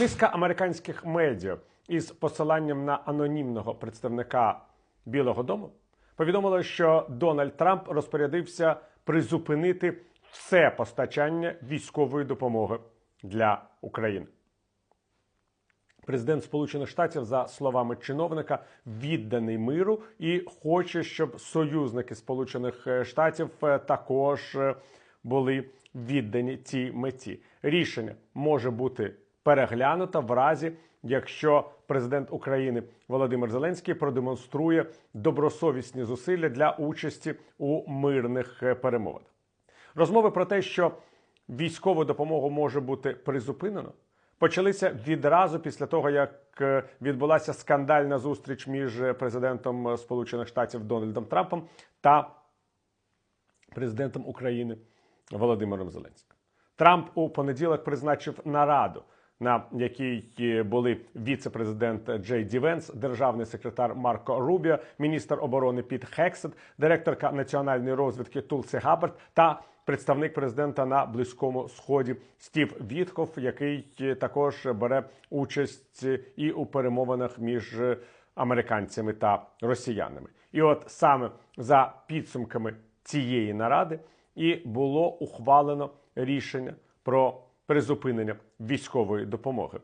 Низка американських медіа із посиланням на анонімного представника Білого Дому повідомила, що Дональд Трамп розпорядився призупинити все постачання військової допомоги для України. Президент Сполучених Штатів, за словами чиновника, відданий миру і хоче, щоб союзники Сполучених е, Штатів е, також е, були віддані цій меті. Рішення може бути переглянуто в разі, якщо президент України Володимир Зеленський продемонструє добросовісні зусилля для участі у мирних е, перемовинах. Розмови про те, що військову допомогу може бути призупинено, почалися відразу після того, як е, відбулася скандальна зустріч між е, президентом Сполучених Штатів Дональдом Трампом та президентом України Володимиром Зеленським. Трамп у понеділок призначив нараду, на якій е, були віце-президент Джей Ді Венс, державний секретар Марко Рубіо, міністр оборони Піт Хексет, директорка національної розвідки Тулсі Габбард та представник президента на близькому сході Стів Вітков, який е, також бере участь е, і у перемовинах між американцями та росіянами. І от саме за підсумками цієї наради і було ухвалено рішення про призупинення військової допомоги